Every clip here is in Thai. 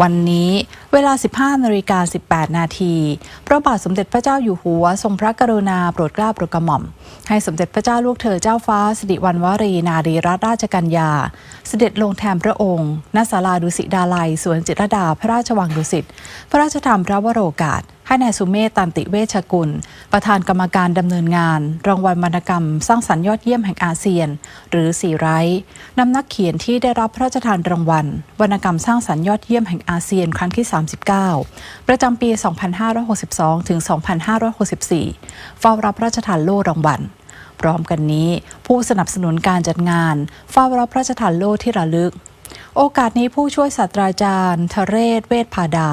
วันนี้เวลา 15นาฬิกา18 นาที พระบาทสมเด็จพระเจ้าอยู่หัว ทรงพระกรุณาโปรดเกล้าโปรดกระหม่อม ให้สมเด็จพระเจ้าลูกเธอเจ้าฟ้าสิริวัณวรีนารีรัตนราชกัญญา เสด็จลงแทนพระองค์ ณ ศาลาดุสิตดาลัย สวนจิตรดาพระราชวังดุสิต พระราชทานพระวโรกาส ให้นายสุเมธตันติเวชกุล ประธานกรรมการดำเนินงาน รางวัลวรรณกรรม สร้างสรรค์ยอดเยี่ยมแห่งอาเซียน หรือสีไร้นำนักเขียนที่ได้รับพระราชทานรางวัลวรรณกรรมสร้างสรรค์ยอดเยี่ยมแห่งอาเซียนครั้งที่ 39 ประจำปี 2562 ถึง 2564 เฝ้ารับพระราชทานโล่รางวัลพร้อมกันนี้ ผู้สนับสนุนการจัดงานเฝ้ารับพระราชทานโล่ที่ระลึก โอกาสนี้ผู้ช่วยศาสตราจารย์ทเรศ เวชพาดา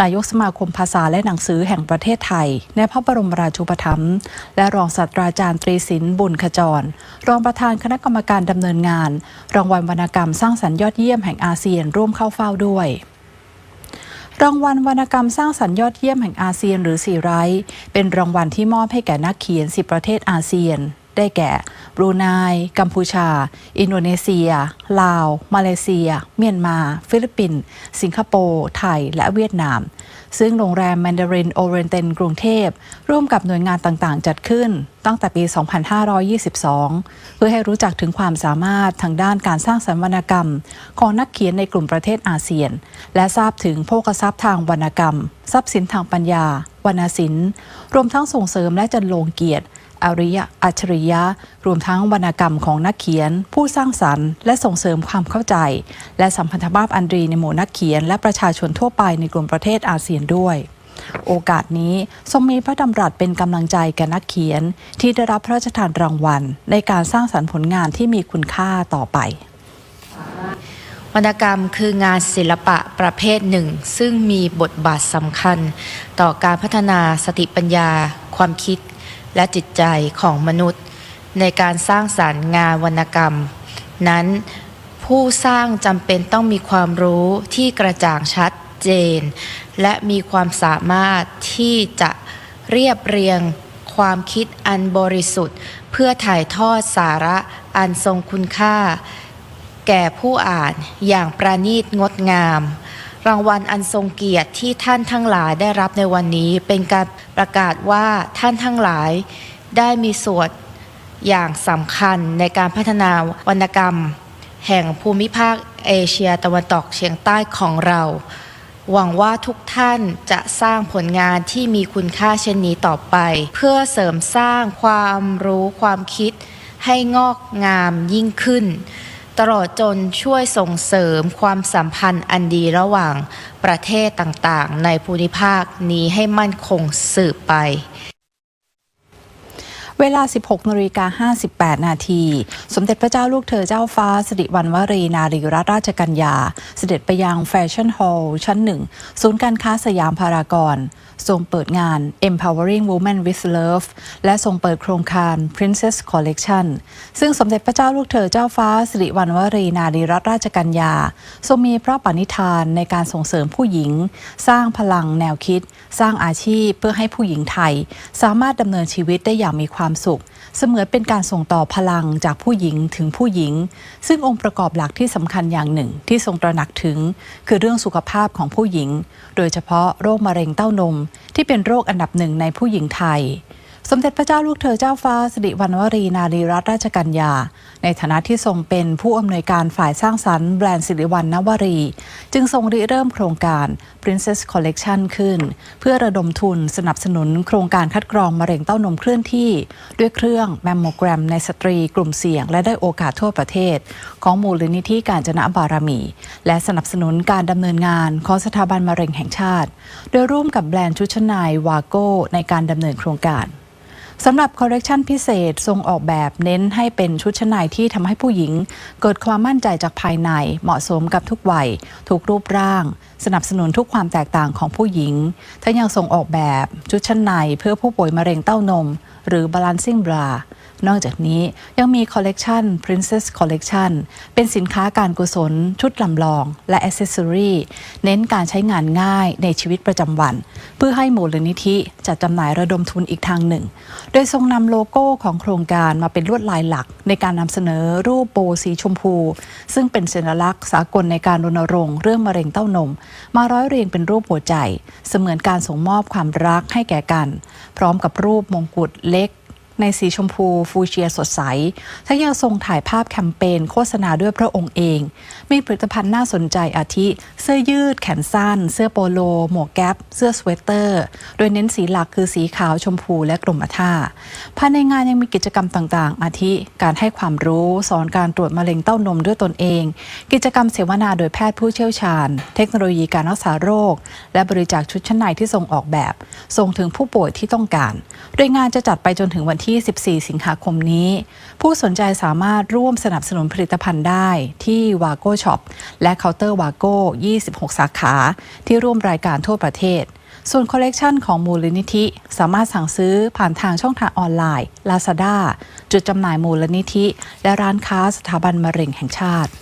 นายกสมาคมภาษาและหนังสือแห่งประเทศไทย ในพระบรมราชูปถัมภ์และรองศาสตราจารย์ตรีสินบุญขจร รองประธานคณะกรรมการดำเนินงาน รางวัลวรรณกรรมสร้างสรรค์ยอดเยี่ยมแห่งอาเซียนร่วมเข้าเฝ้าด้วยรางวัลวรรณกรรมสร้างสรรค์ยอดเยี่ยมแห่งอาเซียนหรือสีไรเป็นรางวัลที่มอบให้แก่นักเขียน10ประเทศอาเซียน ได้แก่ บรูไน กัมพูชา อินโดนีเซีย ลาว มาเลเซีย เมียนมา ฟิลิปปินส์ สิงคโปร์ ไทย และเวียดนาม ซึ่งโรงแรมแมนดารินโอเรนเตนกรุงเทพ ร่วมกับหน่วยงานต่างๆ จัดขึ้นตั้งแต่ปี 2522 เพื่อให้รู้จักถึงความสามารถทางด้านการสร้างสรรค์วรรณกรรม ของนักเขียนในกลุ่มประเทศอาเซียน และทราบถึงโภคทรัพย์ทางวรรณกรรม ทรัพย์สินทางปัญญา วรรณศิลป์ รวมทั้งส่งเสริมและจันโลงเกียรติ อริยะอัจฉริยะ รวมทั้งวรรณกรรมของนักเขียน ผู้สร้างสรรค์ และส่งเสริมความเข้าใจ และสัมพันธภาพอันดีในหมู่นักเขียน และประชาชนทั่วไปในกลุ่มประเทศอาเซียนด้วยโอกาสนี้ทรงมีพระดำรัสเป็นกำลังใจแก่นักเขียน ที่ได้รับพระราชทานรางวัล ในการสร้างสรรค์ผลงานที่มีคุณค่าต่อไป วรรณกรรมคืองานศิลปะประเภทหนึ่ง ซึ่งมีบทบาทสำคัญ ต่อการพัฒนาสติปัญญา ความคิด และจิตใจของมนุษย์ ในการสร้างสารรค์งานวรรณกรรม นั้นผู้สร้างจำเป็นต้องมีความรู้ที่กระจ่างชัดเจน และมีความสามารถที่จะเรียบเรียงความคิดอันบริสุทธิ์ เพื่อถ่ายทอดสาระอันทรงคุณค่า แก่ผู้อ่านอย่างประณีตงดงาม รางวัลอันทรงเกียรติที่ท่านทั้งหลายได้รับในวันนี้เป็นการประกาศว่าท่านทั้งหลายได้มีส่วนอย่างสำคัญในการพัฒนาวรรณกรรม แห่งภูมิภาคเอเชียตะวันตกเฉียงใต้ของเรา หวังว่าทุกท่านจะสร้างผลงานที่มีคุณค่าเช่นนี้ต่อไป เพื่อเสริมสร้างความรู้ความคิดให้งอกงามยิ่งขึ้น ตลอดจนช่วยส่งเสริมความสัมพันธ์อันดีระหว่างประเทศต่างๆ ในภูมิภาคนี้ให้มั่นคงสืบไป เวลา 16นาฬิกา58 นาที สมเด็จพระเจ้าลูกเธอเจ้าฟ้าสิริวัณวรีนารีรัตนราชกัญญา เสด็จไปยังแฟชั่นฮอลล์ชั้นหนึ่ง ศูนย์การค้าสยามพารากอนทรงเปิดงาน Empowering Women with Love และทรงเปิดโครงการ Princess Collection ซึ่งสมเด็จพระเจ้าลูกเธอเจ้าฟ้าสิริวัณวรีนารีรัตนราชกัญญา ทรงมีพระปณิธานในการส่งเสริมผู้หญิง สร้างพลังแนวคิด สร้างอาชีพเพื่อให้ผู้หญิงไทย สามารถดำเนินชีวิตได้อย่างมีความสุข เสมือนเป็นการส่งต่อพลังจากผู้หญิงถึงผู้หญิง ซึ่งองค์ประกอบหลักที่สำคัญอย่างหนึ่งที่ทรงตระหนักถึง คือเรื่องสุขภาพของผู้หญิง โดยเฉพาะโรคมะเร็งเต้านม ที่เป็นโรคอันดับหนึ่งในผู้หญิงไทย สมเด็จพระเจ้าลูกเธอเจ้าฟ้าสิริวัณวรีนารีรัตนราชกัญญา ในฐานะที่ทรงเป็นผู้อำนวยการฝ่ายสร้างสรรค์แบรนด์สิริวัณณวรี จึงทรงริเริ่มโครงการ Princess Collection ขึ้น เพื่อระดมทุนสนับสนุนโครงการคัดกรองมะเร็งเต้านมเคลื่อนที่ ด้วยเครื่องแมมโมแกรมในสตรีกลุ่มเสี่ยง และได้โอกาสทั่วประเทศ ของมูลนิธิการจนะบารมี และสนับสนุนการดำเนินงานของสถาบันมะเร็งแห่งชาติ โดยร่วมกับแบรนด์ชุดชั้นในวาโก้ในการดำเนินโครงการ สำหรับคอลเลกชันพิเศษทรงออกแบบเน้นให้เป็นชุดชั้นในที่ทำให้ผู้หญิง เกิดความมั่นใจจากภายในเหมาะสมกับทุกวัย ทุกรูปร่าง สนับสนุนทุกความแตกต่างของผู้หญิงทั้งยังทรงออกแบบชุดชั้นในเพื่อผู้ป่วยมะเร็งเต้านมหรือ Balancing Bra นอกจากนี้ยังมีคอลเลกชัน Princess Collection เป็นสินค้าการกุศล ชุดลำลอง และอ c เซสซอรีเน้นการใช้งานง่ายในชีวิตประจำวัน เพื่อให้มูลนิธิจัดจำหน่ายระดมทุนอีกทางหนึ่ง โดยทรงนำโลโก้ของโครงการมาเป็นลวดลายหลัก ในการนำเสนอรูปโบสีชมพู ซึ่งเป็นสัญลักษณ์สากลในการรณรงค์เรื่องมะเร็งเต้านม มาร้อยเรียงเป็นรูปหัวใจ เสมือนการส่งมอบความรักให้แก่กัน พร้อมกับรูปมงกุฎ ในสีชมพูฟูเชียสดใส ทั้งยังทรงถ่ายภาพแคมเปญโฆษณาด้วยพระองค์เอง มีผลิตภัณฑ์น่าสนใจอาทิ เสื้อยืด แขนสั้น เสื้อโปโล หมวกแก๊ป เสื้อสเวตเตอร์ โดยเน้นสีหลักคือสีขาวชมพูและกรมท่า ภายในงานยังมีกิจกรรมต่างๆ อาทิ การให้ความรู้สอนการตรวจมะเร็งเต้านมด้วยตนเอง กิจกรรมเสวนาโดยแพทย์ผู้เชี่ยวชาญ เทคโนโลยีการรักษาโรค และบริจาคชุดชั้นในที่ส่งออกแบบ ส่งถึงผู้ป่วยที่ต้องการ โดยงานจะจัดไปจนถึงวันที่ที่ 14 สิงหาคมนี้ ผู้สนใจสามารถร่วมสนับสนุนผลิตภัณฑ์ได้ที่วาโก้ช็อปและเคาน์เตอร์วาโก้ 26 สาขา ที่ร่วมรายการทั่วประเทศ ส่วนคอลเลกชันของมูลนิธิ สามารถสั่งซื้อผ่านทางช่องทางออนไลน์ Lazada จุดจำหน่ายมูลนิธิ และร้านค้าสถาบันมะเร็งแห่งชาติ